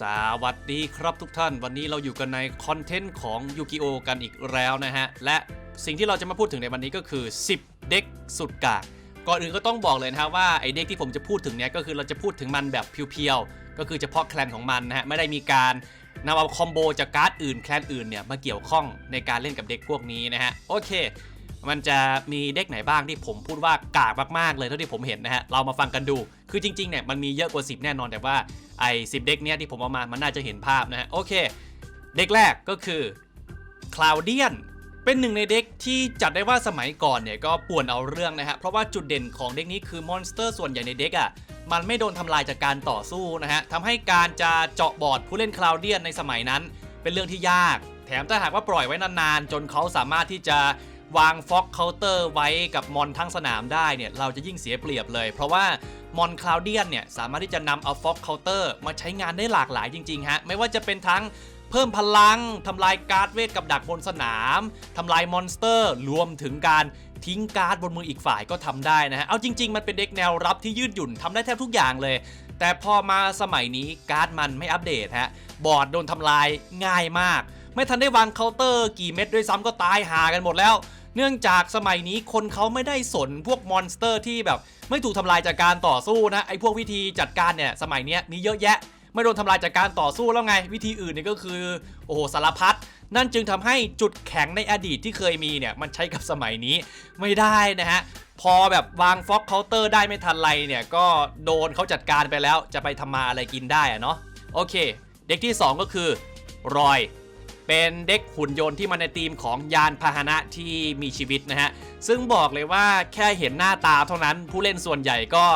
สวัสดีครับทุกท่าน วันนี้เราอยู่กันในคอนเทนต์ของยูกิโอกันอีกแล้วนะฮะ และสิ่งที่เราจะมาพูดถึงในวันนี้ก็คือ 10 เด็กสุดกากก่อนอื่นก็ต้องบอกเลยนะฮะว่าไอเด็กที่ผมจะพูดถึงเนี่ยก็คือเราจะพูดถึงมันแบบเพียวๆ ก็คือเฉพาะแคลนของมันนะฮะ ไม่ได้มีการนำเอาคอมโบจากการ์ดอื่นแคลนอื่นเนี่ยมาเกี่ยวข้องในการเล่นกับเด็กพวกนี้นะฮะ โอเค มันจะมีเด็กไหนบ้างที่ผมพูดว่ากากมากๆเลยเท่าที่ผมเห็นนะฮะเรามาฟังกันดู คือจริงๆเนี่ยมันมีเยอะกว่า 10 แน่นอนแต่ว่าไอ้สิเด็กเนี้ยที่ผมเอามามันน่าจะเห็นภาพนะฮะโอเค เด็กแรกก็คือคลาวเดียนเป็นหนึ่งในเด็กที่จัดได้ว่าสมัยก่อนเนี่ยก็ป่วนเอาเรื่องนะฮะเพราะว่าจุดเด่นของเด็กนี้คือมอนสเตอร์ส่วนใหญ่ในเด็กอะมันไม่โดนทำลายจากการต่อสู้นะฮะทำให้การจะเจาะบอร์ดผู้เล่นคลาวเดียนในสมัยนั้น เป็นเรื่องที่ยาก แถมถ้าหากว่าปล่อยไว้นานๆ จนเขาสามารถที่จะ วางฟ็อกเคาน์เตอร์ไว้กับมอนทั้งสนามได้เนี่ย เราจะยิ่งเสียเปรียบเลย เพราะว่ามอนคลาวเดียนเนี่ย สามารถที่จะนำเอาฟ็อกเคาน์เตอร์มาใช้งานได้หลากหลายจริงๆฮะ ไม่ว่าจะเป็นทั้งเพิ่มพลังทำลายการ์ดเวทกับดักบนสนามทำลายมอนสเตอร์รวมถึงการทิ้งการ์ดบนมืออีกฝ่ายก็ทำได้นะฮะ เอาจริง ๆ มันเป็นเด็กแนวรับที่ยืดหยุ่นทำได้แทบทุกอย่างเลย แต่พอมาสมัยนี้การ์ดมันไม่อัปเดตฮะบอร์ดโดนทำลายง่ายมาก ไม่ทันได้วางเคาน์เตอร์กี่เม็ดด้วยซ้ำก็ตายหากันหมดแล้ว เนื่องจากสมัยนี้คนเขาไม่ได้สนพวกมอนสเตอร์ที่แบบไม่ถูกทำลายจากการต่อสู้นะไอพวกวิธีจัดการเนี่ยสมัยนี้มีเยอะแยะ ไม่โดนทำลายจากการต่อสู้แล้วไง วิธีอื่นเนี่ยก็คือโอ้โหสารพัดนั่นจึงทำให้จุดแข็งในอดีตที่เคยมีเนี่ยมันใช้กับสมัยนี้ไม่ได้นะฮะพอแบบวางฟ็อกเคาน์เตอร์ได้ไม่ทันไรเนี่ยก็โดนเขาจัดการไปแล้วจะไปทำมาอะไรกินได้อะเนาะโอเค เด็กที่ 2 ก็คือรอย เป็นเด็กหุ่นยนต์ที่มาในธีมของยานพาหนะที่มีชีวิตนะฮะ ซึ่งบอกเลยว่าแค่เห็นหน้าตาเท่านั้นผู้เล่นส่วนใหญ่ก็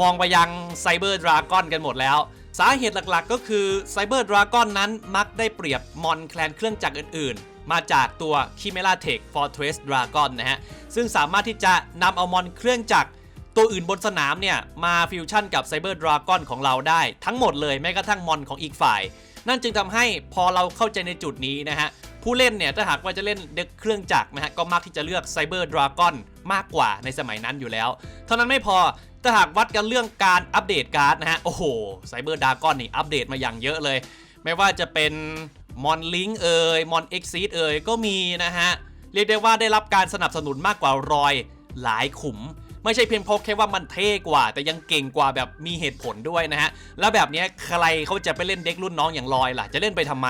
มองไปยังไซเบอร์ดราก้อนกันหมดแล้ว สาเหตุหลักๆ ก็คือไซเบอร์ดราก้อนนั้นมักได้เปรียบมอนแคลนเครื่องจักรอื่นๆ มาจากตัว Chimera Tech Fortress Dragon นะฮะ ซึ่งสามารถที่จะนำเอามอนเครื่องจักรตัวอื่นบนสนามเนี่ย มาฟิวชั่นกับไซเบอร์ดราก้อนของเราได้ทั้งหมดเลยแม้กระทั่งมอนของอีกฝ่าย นั่นจึงทำให้พอเราเข้าใจในจุดนี้นะฮะผู้เล่นเนี่ยถ้าหากว่าจะเล่นเด็กเครื่องจักรนะฮะก็มักที่จะเลือกไซเบอร์ดราก้อนมากกว่าในสมัยนั้นอยู่แล้ว เท่านั้นไม่พอถ้าหากวัดกันเรื่องการอัปเดตการ์ดนะฮะโอ้โหไซเบอร์ดราก้อนนี่อัปเดตมาอย่างเยอะเลย ไม่ว่าจะเป็นมอนลิงเอ่ยมอนเอ็กซีเอ่ยก็มีนะฮะเรียกได้ว่าได้รับการสนับสนุนมากกว่ารอยหลายขุม ไม่ใช่เพียงเพราะแค่ว่ามันเท่กว่า แต่ยังเก่งกว่าแบบมีเหตุผลด้วยนะฮะ แล้วแบบนี้ใครเขาจะไปเล่นเด็กรุ่นน้องอย่างลอยล่ะ จะเล่นไปทำไม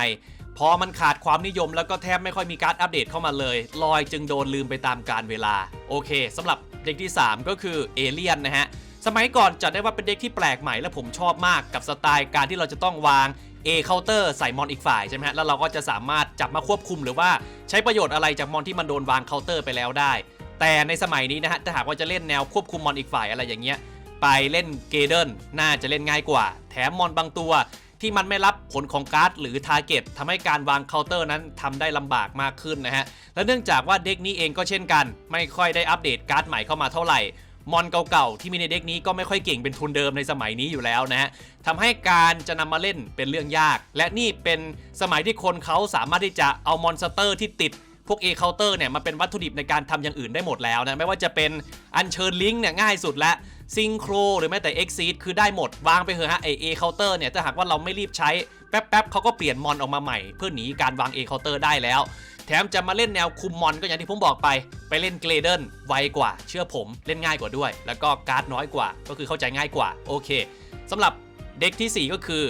พอมันขาดความนิยมแล้วก็แทบไม่ค่อยมีการอัปเดตเข้ามาเลย ลอยจึงโดนลืมไปตามกาลเวลา โอเคสำหรับเด็กที่ 3 ก็คือเอเลียนนะฮะสมัยก่อนจัดได้ว่าเป็นเด็กที่แปลกใหม่และผมชอบมากกับสไตล์การที่เราจะต้องวาง A เคาน์เตอร์ใส่มอนอีกฝ่ายใช่ไหมฮะแล้วเราก็จะสามารถจับมาควบคุมหรือว่าใช้ประโยชน์อะไรจากมอนที่มันโดนวางเคาน์เตอร์ไปแล้วได้ แต่ในสมัยนี้นะฮะถ้าหากว่าจะเล่นแนวควบคุมมอนอีกฝ่ายอะไรอย่างเงี้ยไปเล่นเกเดิลน่าจะเล่นง่ายกว่า แถมมอนบางตัว ที่มันไม่รับผลของการ์ดหรือทาร์เก็ตทำให้การวางเคาน์เตอร์นั้นทำได้ลำบากมากขึ้นนะฮะ และเนื่องจากว่าเด็กนี้เองก็เช่นกัน ไม่ค่อยได้อัปเดตการ์ดใหม่เข้ามาเท่าไหร่ มอนเก่าๆที่มีในเด็กนี้ก็ไม่ค่อยเก่งเป็นทุนเดิมในสมัยนี้อยู่แล้วนะฮะทำให้การจะนำมาเล่นเป็นเรื่องยาก และนี่เป็นสมัยที่คนเขาสามารถที่จะเอามอนสเตอร์ที่ติด พวก A counter เนี่ยมาเป็นวัตถุดิบในการทำอย่างอื่นได้หมดแล้วนะ ไม่ว่าจะเป็นอัญเชิญลิงก์เนี่ยง่ายสุดและซิงโครหรือแม้แต่ Exceed คือได้หมด วางไปเถอะฮะไอ A counter เนี่ยถ้าหากว่าเราไม่รีบใช้แป๊บๆเขาก็เปลี่ยนมอนออกมาใหม่ เพื่อหนีการวาง A counter ได้แล้ว แถมจะมาเล่นแนวคุมมอนก็อย่างที่ผมบอกไป ไปเล่นเกรเดนไวกว่า เชื่อผมเล่นง่ายกว่าด้วย แล้วก็การ์ดน้อยกว่า ก็คือเข้าใจง่ายกว่าโอเคสำหรับเด็กทีสี่4 ก็คือ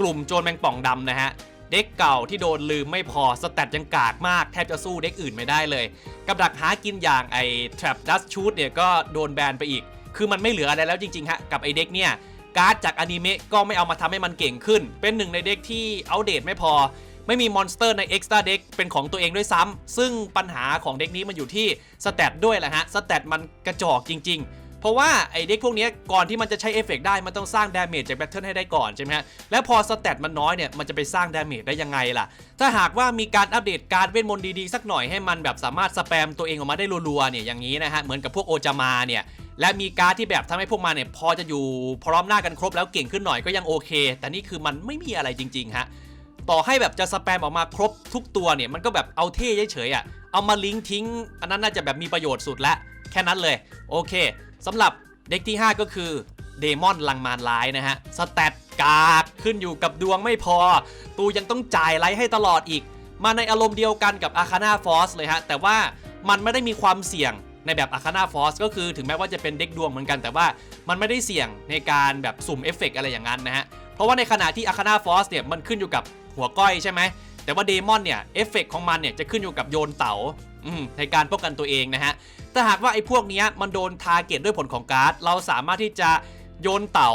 กลุ่มโจรแมงป่องดำนะฮะ เด็กเก่าที่โดนลืมไม่พอสแตทยังกากมากแทบจะสู้เด็กอื่นไม่ได้เลย กับดักหากินอย่างไอ้ Trap Dust Shoot เนี่ยก็โดนแบนไปอีก คือมันไม่เหลืออะไรแล้วจริงๆฮะกับไอ้เด็กเนี่ยการ์ดจากอนิเมะก็ไม่เอามาทำให้มันเก่งขึ้น เป็นหนึ่งในเด็กที่อัปเดตไม่พอ ไม่มีมอนสเตอร์ใน Extra Deck เป็นของตัวเองด้วยซ้ำซึ่งปัญหาของเด็กนี้มันอยู่ที่สแตทด้วยแหละฮะสแตทมันกระจอกจริง ๆ เพราะว่าไอ้เด็กพวกนี้ก่อนที่มันจะใช้เอฟเฟกต์ได้มันต้องสร้างดาเมจจากแบตเทิลให้ได้ก่อนใช่ไหมฮะแล้วพอสแตทมันน้อยเนี่ยมันจะไปสร้างดาเมจได้ยังไงล่ะ ถ้าหากว่ามีการอัปเดตการเวทมนต์ดีๆสักหน่อยให้มันแบบสามารถสแปมตัวเองออกมาได้รัวๆเนี่ยอย่างนี้นะฮะเหมือนกับพวกโอจามาเนี่ยและมีการที่แบบทำให้พวกมันเนี่ยพอจะอยู่พร้อมหน้ากันครบแล้วเก่งขึ้นหน่อยก็ยังโอเค แต่นี่คือมันไม่มีอะไรจริงๆฮะต่อให้แบบจะสแปมออกมาครบทุกตัวเนี่ยมันก็แบบเอาเท่เฉยๆอะเอามาลิงก์ทิ้ง อันนั้นน่าจะแบบมีประโยชน์สุดละแค่นั้นเลย โอเค สำหรับเด็กที่ 5 ก็คือเดมอนลังมารร้ายนะฮะ สแตทกากขึ้นอยู่กับดวงไม่พอ ตูยังต้องจ่ายไลท์ให้ตลอดอีก มาในอารมณ์เดียวกันกับอาคา a าฟอสเลยฮะ แต่ว่ามันไม่ได้มีความเสี่ยงในแบบอาคา a าฟอสก็คือถึงแม้ว่าจะเป็นเด็กดวงเหมือนกัน แต่ว่ามันไม่ได้เสี่ยงในการแบบสุ่มเอฟเฟกต์อะไรอย่างนั้นนะฮะ เพราะว่าในขณะที่อาคา a าฟอสเนี่ยมันขึ้นอยู่กับหัวก้อยใช่ไหมแต่ว่าเดมอนเนี่ยเอฟเฟกต์ของมันเนี่ยจะขึ้นอยู่กับโยนเต๋า ในการป้องกันตัวเองนะฮะถ้าหากว่าไอ้พวกนี้มันโดนทาร์เก็ตด้วยผลของการ์ด เราสามารถที่จะโยนเต๋า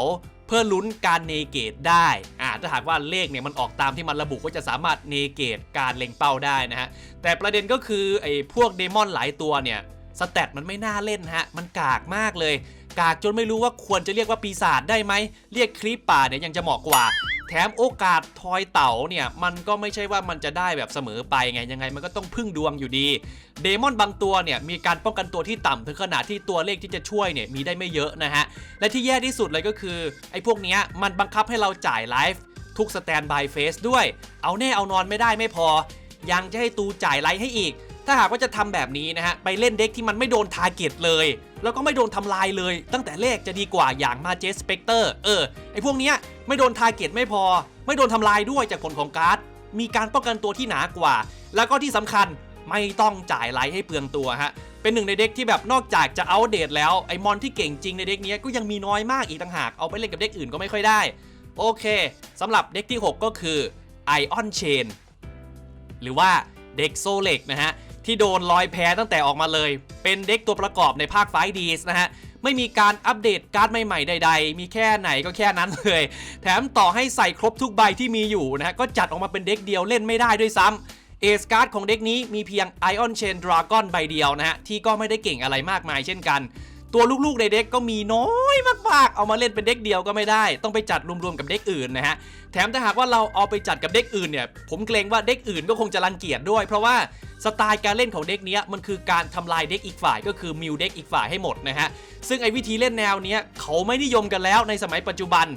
เพื่อลุ้นการเนเกตได้อ่าถ้าหากว่าเลขเนี่ยมันออกตามที่มันระบุก็จะสามารถเนเกตการเล็งเป้าได้นะฮะ แต่ประเด็นก็คือไอ้พวกเดมอนหลายตัวเนี่ยสแตทมันไม่น่าเล่นฮะ มันกากมากเลย กากจนไม่รู้ว่าควรจะเรียกว่าปีศาจได้ไหม เรียกคลิปป่าเนี่ยยังจะเหมาะกว่า แถมโอกาสทอยเต๋าเนี่ยมันก็ไม่ใช่ว่ามันจะได้แบบเสมอไปไงยังไงมันก็ต้องพึ่งดวงอยู่ดี เดมอนบางตัวเนี่ยมีการป้องกันตัวที่ต่ำถึงขนาดที่ตัวเลขที่จะช่วยเนี่ยมีได้ไม่เยอะนะฮะ และที่แย่ที่สุดเลยก็คือไอ้พวกเนี้ยมันบังคับให้เราจ่ายไลฟ์ทุกสแตนบายเฟสด้วย เอาแน่เอานอนไม่ได้ไม่พอ ยังจะให้ตูจ่ายไลฟ์ให้อีก ถ้าหากว่าจะทำแบบนี้นะฮะไปเล่นเด็กที่มันไม่โดนทาร์เก็ตเลย แล้วก็ไม่โดนทำลายเลย ตั้งแต่เลขจะดีกว่าอย่างมาเจสเปกเตอร์เออไอพวกเนี้ยไม่โดนทาร์เก็ตไม่พอ ไม่โดนทำลายด้วยจากผลของการ์ดมีการป้องกันตัวที่หนากว่า แล้วก็ที่สำคัญไม่ต้องจ่ายไลท์ให้เปลืองตัวฮะเป็นหนึ่งในเด็กที่แบบนอกจากจะอัปเดตแล้วไอมอนที่เก่งจริงในเด็กนี้ก็ยังมีน้อยมากอีกต่างหากเอาไปเล่นกับเด็กอื่นก็ไม่ค่อยได้โอเคสำหรับเด็กที่ 6 ก็คือ Ion Chain หรือว่าเด็กโซเล็กนะฮะ ที่โดนลอยแพ้ตั้งแต่ออกมาเลย เป็นเด็กตัวประกอบในภาคไฟดีสนะฮะไม่มีการอัปเดตการ์ดใหม่ๆใด ๆ มีแค่ไหนก็แค่นั้นเลย แถมต่อให้ใส่ครบทุกใบที่มีอยู่นะฮะก็จัดออกมาเป็นเด็กเดียวเล่นไม่ได้ด้วยซ้ำเอสการ์ดของเด็กนี้มีเพียง Ion Chain Dragon ใบเดียวนะฮะที่ก็ไม่ได้เก่งอะไรมากมายเช่นกัน ตัวลูกๆในเด็กก็มีน้อยมากๆ เอามาเล่นเป็นเด็กเดียวก็ไม่ได้ ต้องไปจัดรวมๆกับเด็กอื่นนะฮะแถมถ้าหากว่าเราเอาไปจัดกับเด็กอื่นเนี่ยผมเกรงว่าเด็กอื่นก็คงจะรังเกียจด้วย เพราะว่าสไตล์การเล่นของเด็กนี้มันคือการทำลายเด็กอีกฝ่ายก็คือมิวเด็กอีกฝ่ายให้หมดนะฮะซึ่งไอ้วิธีเล่นแนวเนี้ยเขาไม่นิยมกันแล้วในสมัยปัจจุบัน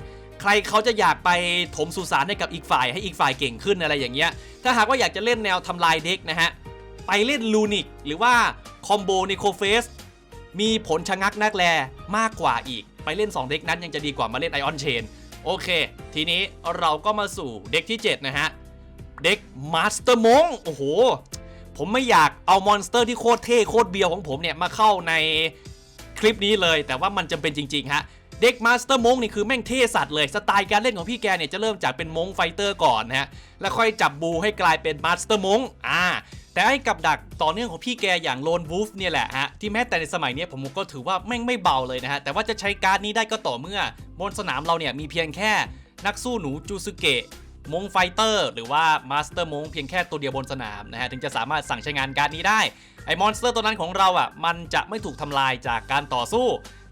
ใครเขาจะอยากไปถมสุสานให้กับอีกฝ่ายให้อีกฝ่ายเก่งขึ้นอะไรอย่างเงี้ย ถ้าหากว่าอยากจะเล่นแนวทำลายเด็กนะฮะ ไปเล่นลูนิกหรือว่าคอมโบในโคเฟส มีผลชะงักนักแลมากกว่าอีก ไปเล่น 2 เด็กนั้นยังจะดีกว่ามาเล่นไอออนเชนโอเค ทีนี้เราก็มาสู่เด็กที่ 7 นะฮะ เด็กมาสเตอร์มงโอ้โห ผมไม่อยากเอามอนสเตอร์ที่โคตรเท่โคตรเบียวของผมเนี่ย มาเข้าในคลิปนี้เลย แต่ว่ามันจำเป็นจริง ๆ ฮะ เด็กมาสเตอร์มงนี่คือแม่งเท่สัตว์เลย สไตล์การเล่นของพี่แกเนี่ยจะเริ่มจากเป็นมงไฟเตอร์ก่อนนะฮะ แล้วค่อยจับบูให้กลายเป็นมาสเตอร์มงอ่า แต่ให้กับดักต่อเนื่องของพี่แกอย่างโลนวูฟเนี่ยแหละฮะที่แม้แต่ในสมัยนี้ผมก็ถือว่าแม่งไม่เบาเลยนะฮะแต่ว่าจะใช้การ์ดนี้ได้ก็ต่อเมื่อบนสนามเราเนี่ยมีเพียงแค่นักสู้หนูจูซึเกะมงไฟเตอร์ หรือว่ามาสเตอร์มงเพียงแค่ตัวเดียวบนสนามนะฮะถึงจะสามารถสั่งใช้งานการ์ดนี้ได้ ไอ้มอนสเตอร์ตัวนั้นของเราอะมันจะไม่ถูกทำลายจากการต่อสู้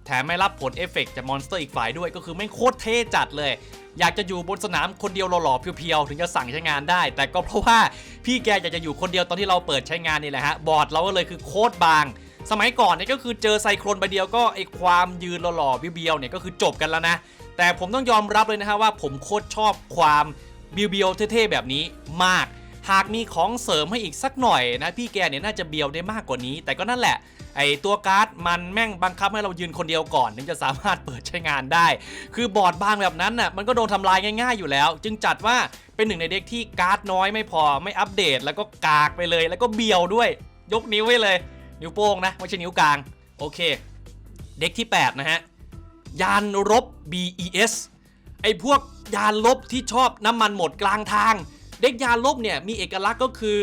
แถมไม่รับผลเอฟเฟกต์จากมอนสเตอร์อีกฝ่ายด้วยก็คือไม่งโคตรเท่จัดเลย อยากจะอยู่บนสนามคนเดียวหล่อๆเพียวๆถึงจะสั่งใช้งานได้ แต่ก็เพราะว่าพี่แกอยากจะอยู่คนเดียวตอนที่เราเปิดใช้งานนี่แหละฮะบอร์ดเราก็เลยคือโคตรบาง สมัยก่อนเนี่ยก็คือเจอไซโครนใบเดียวก็ไอความยืนหล่อๆเบียวๆเนี่ยก็คือจบกันแล้วนะ แต่ผมต้องยอมรับเลยนะฮะว่าผมโคตรชอบความเบียวๆเท่ๆแบบนี้มากหากมีของเสริมให้อีกสักหน่อยนะพี่แกเนี่ยน่าจะเบียวได้มากกว่านี้ แต่ก็นั่นแหละ ไอตัวการ์ดมันแม่งบังคับให้เรายืนคนเดียวก่อนถึงจะสามารถเปิดใช้งานได้ คือบอร์ดบางแบบนั้นน่ะมันก็โดนทำลายง่ายๆอยู่แล้ว จึงจัดว่าเป็นหนึ่งในเด็กที่การ์ดน้อยไม่พอไม่อัปเดต แล้วก็กากไปเลย แล้วก็เบียวด้วย ยกนิ้วไว้เลย นิ้วโป้งนะไม่ใช่นิ้วกลางโอเค เด็กที่ 8 นะฮะยานรบ BES ไอ้พวกยานลบที่ชอบน้ำมันหมดกลางทาง เด็กยานลบเนี่ยมีเอกลักษณ์ก็คือ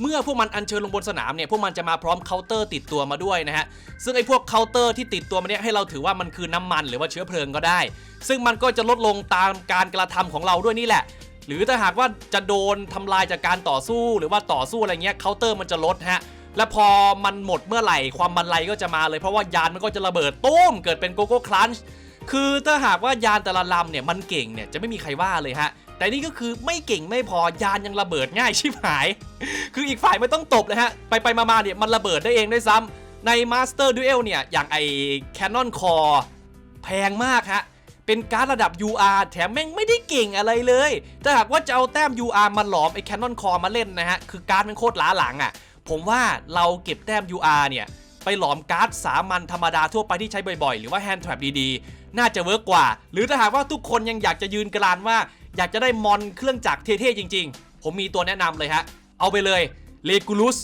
เมื่อพวกมันอัญเชิญลงบนสนามเนี่ยพวกมันจะมาพร้อมเคาน์เตอร์ติดตัวมาด้วยนะฮะซึ่งไอ้พวกเคาน์เตอร์ที่ติดตัวมาเนี่ยให้เราถือว่ามันคือน้ำมันหรือว่าเชื้อเพลิงก็ได้ ซึ่งมันก็จะลดลงตามการกระทำของเราด้วยนี่แหละหรือถ้าหากว่าจะโดนทำลายจากการต่อสู้หรือว่าต่อสู้อะไรเงี้ยเคาน์เตอร์มันจะลดฮะและพอมันหมดเมื่อไหร่ความบันไลก็จะมาเลยเพราะว่ายานมันก็จะระเบิดตุ้มเกิดเป็นโกโก้คลันช์คือถ้าหากว่ายานแต่ละลำเนี่ยมันเก่งเนี่ยจะไม่มีใครว่าเลยฮะ แต่นี่ก็คือไม่เก่งไม่พอยานยังระเบิดง่ายชิบหาย คืออีกฝ่ายไม่ต้องตบเลยฮะ ไปไปมาๆเนี่ยมันระเบิดได้เองด้วยซ้ำใน Master Duel เนี่ย อย่างไอ Canon Core แพงมากฮะ เป็นการดระดับ UR แถมแม่งไม่ได้เก่งอะไรเลย ถ้าหากว่าจะเอาแต้ม UR มาหลอมไอ้ Canon Core มาเล่นนะฮะ คือการดมันโคตรล้าหลังอะ ผมว่าเราเก็บแต้ม UR เนี่ยไปหลอมการ์ดสามัญธรรมดาทั่วไปที่ใช้บ่อยๆ หรือว่าแฮนด์ r ทร p ดีๆ น่าจะเวิร์กกว่า หรือถ้าหากว่าทุกคนยังอยากจะยืนกรานว่า อยากจะได้มอนเครื่องจักรเท่ๆจริง ๆ ผมมีตัวแนะนำเลยฮะ เอาไปเลยเลกูลุส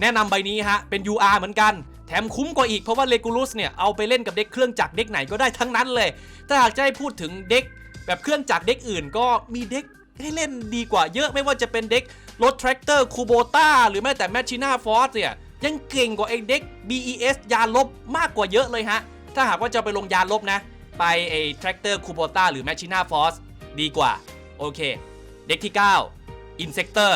แนะนำใบนี้ฮะ เป็น UR เหมือนกัน แถมคุ้มกว่าอีกเพราะว่าเลกูลุสเนี่ย เอาไปเล่นกับเด็กเครื่องจักรเด็กไหนก็ได้ทั้งนั้นเลย ถ้าหากจะให้พูดถึงเด็กแบบเครื่องจักรเด็กอื่นก็มีเด็กให้เล่นดีกว่าเยอะไม่ว่าจะเป็นเด็กรถแทรกเตอร์คูโบต้าหรือแม้แต่แมชชีน่าฟอสเนี่ยยังเก่งกว่าไอ้เด็ก BES ยานลบมากกว่าเยอะเลยฮะ ถ้าหากว่าจะไปลงยานลบนะ ไปไอ้แทรกเตอร์คูโบต้าหรือแมชชีน่าฟอส ดีกว่า โอเค เด็กที่ 9 Insector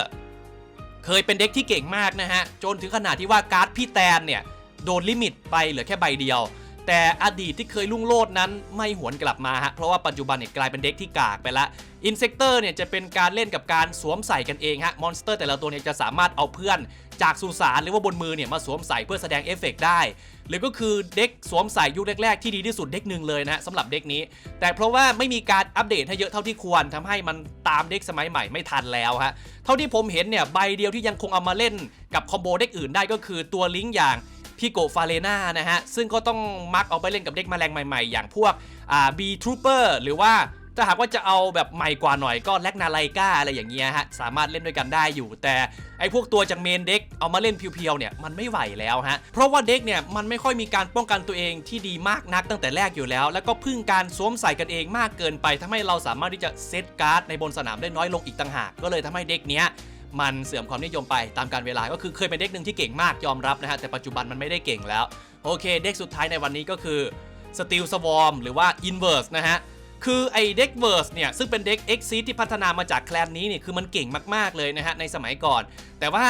เคยเป็นเด็กที่เก่งมากนะฮะ จนถึงขนาดที่ว่าการ์ดพี่แตนเนี่ย โดนลิมิตไปเหลือแค่ใบเดียว แต่อดีตที่เคยลุ่งโลดนั้นไม่หวนกลับมาฮะเพราะว่าปัจจุบันเนี่ยกลายเป็นเด็กที่กากไปละอินเซ c เตอร์เนี่ยจะเป็นการเล่นกับการสวมใส่กันเองฮะมอนสเตอร์แต่ละตัวเนี่ยจะสามารถเอาเพื่อนจากสุสานหรือว่าบนมือเนี่ยมาสวมใส่เพื่อแสดงเอฟเฟกต์ได้ หรือก็คือเด็กสวมใส่ยุคแรก ๆ ที่ดีที่สุดเด็กหนึ่งเลยนะฮะสำหรับเด็กนี้ แต่เพราะว่าไม่มีการอัปเดตให้เยอะเท่าที่ควรทำให้มันตามเด็กสมัยใหม่ไม่ทันแล้วฮะเท่าที่ผมเห็นเนี่ยใบเดียวที่ยังคงเอามาเล่นกับคอมโบเด็กอื่นได้ก็คือตัวลิงก์อย่าง พี่โกฟาเลนานะฮะ ซึ่งก็ต้องมักเอาไปเล่นกับเด็กแมลงใหม่ๆ อย่างพวกอ่าบีทรูเปอร์หรือว่าถ้าหากว่าจะเอาแบบใหม่กว่าหน่อยก็แลกนาไลกาอะไรอย่างเงี้ยฮะ สามารถเล่นด้วยกันได้อยู่ แต่ไอ้พวกตัวจากเมนเด็กเอามาเล่นเพียวๆเนี่ยมันไม่ไหวแล้วฮะ เพราะว่าเด็กเนี่ยมันไม่ค่อยมีการป้องกันตัวเองที่ดีมากนักตั้งแต่แรกอยู่แล้ว แล้วก็พึ่งการสวมใส่กันเองมากเกินไปทำให้เราสามารถที่จะเซตการ์ดในบนสนามได้น้อยลงอีกต่างหากก็เลยทำให้เด็กเนี้ย มันเสื่อมความนิยมไปตามการเวลาก็คือเคยเป็นเด็กหนึ่งที่เก่งมากยอมรับนะฮะแต่ปัจจุบันมันไม่ได้เก่งแล้ว โอเค เด็กสุดท้ายในวันนี้ก็คือ Steel Swarm หรือว่า Inverse นะฮะคือไอเด็ก Verse เนี่ยซึ่งเป็นเด็ก X Seed ที่พัฒนามาจากแคลนนี้เนี่ยคือมันเก่งมากๆเลยนะฮะในสมัยก่อน แต่ว่า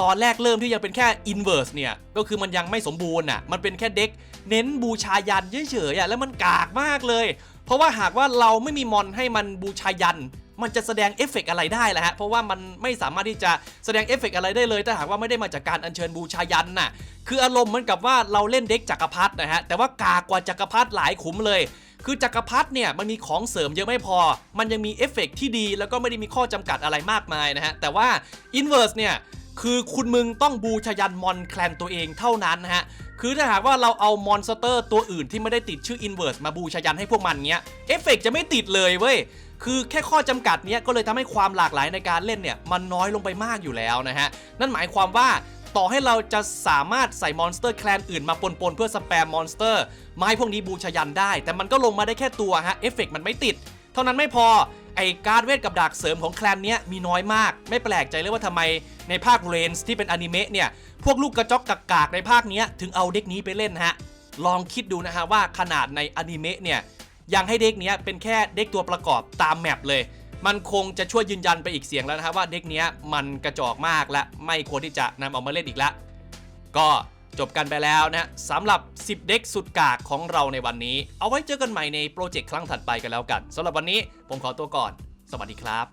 ตอนแรกเริ่มที่ยังเป็นแค่ Inverse เนี่ย ก็คือมันยังไม่สมบูรณ์อะ มันเป็นแค่เด็กเน้นบูชายันเฉยๆอะ แล้วมันกากมากเลย เพราะว่าหากว่าเราไม่มีมอนให้มันบูชายัน มันจะแสดงเอฟเฟกต์อะไรได้ล่ะฮะเพราะว่ามันไม่สามารถที่จะแสดงเอฟเฟกต์อะไรได้เลยถ้าหากว่าไม่ได้มาจากการอัญเชิญบูชายันน่ะคืออารมณ์เหมือนกับว่าเราเล่นเด็กจักรพรรดินะฮะแต่ว่ากากว่าจักรพรรดิหลายขุมเลยคือจักรพรรดิเนี่ยมันมีของเสริมเยอะไม่พอ มันยังมีเอฟเฟกต์ที่ดี แล้วก็ไม่ได้มีข้อจำกัดอะไรมากมายนะฮะ แต่ว่าอินเวอร์สเนี่ย คือคุณมึงต้องบูชายันมอนแคลนตัวเองเท่านั้นนะฮะคือถ้าหากว่าเราเอามอนสเตอร์ตัวอื่นที่ไม่ได้ติดชื่อ Inverse มาบูชายันให้พวกมันเนี้ยเอฟเฟกต์จะไม่ติดเลยเว้ยคือแค่ข้อจำกัดเนี้ยก็เลยทำให้ความหลากหลายในการเล่นเนี่ยมันน้อยลงไปมากอยู่แล้วนะฮะนั่นหมายความว่าต่อให้เราจะสามารถใส่มอนสเตอร์แคลนอื่นมาปนๆเพื่อสแปมมอนสเตอร์มาให้พวกนี้บูชายันได้ แต่มันก็ลงมาได้แค่ตัวฮะเอฟเฟกต์มันไม่ติด ท่านั้นไม่พอไอการเวทกับดาบเสริมของแคลนเนี้ยมีน้อยมาก ไม่แปลกใจเลยว่าทำไมในภาคเรนส์ที่เป็นอนิเมะเนี่ย พวกลูกกระจอกกากากในภาคเนี้ยถึงเอาเด็กนี้ไปเล่นฮะ ลองคิดดูนะฮะว่าขนาดในอนิเมะเนี่ย ยังให้เด็กเนี้ยเป็นแค่เด็กตัวประกอบตามแมปเลย มันคงจะช่วยยืนยันไปอีกเสียงแล้วนะครับว่าเด็กเนี้ยมันกระจอกมากและไม่ควรที่จะนำเอามาเล่นอีกแล้วก็ จบกันไปแล้วนะสำหรับ 10 เด็กสุดกากของเราในวันนี้ เอาไว้เจอกันใหม่ในโปรเจกต์ครั้งถัดไปกันแล้วกันสำหรับวันนี้ผมขอตัวก่อน สวัสดีครับ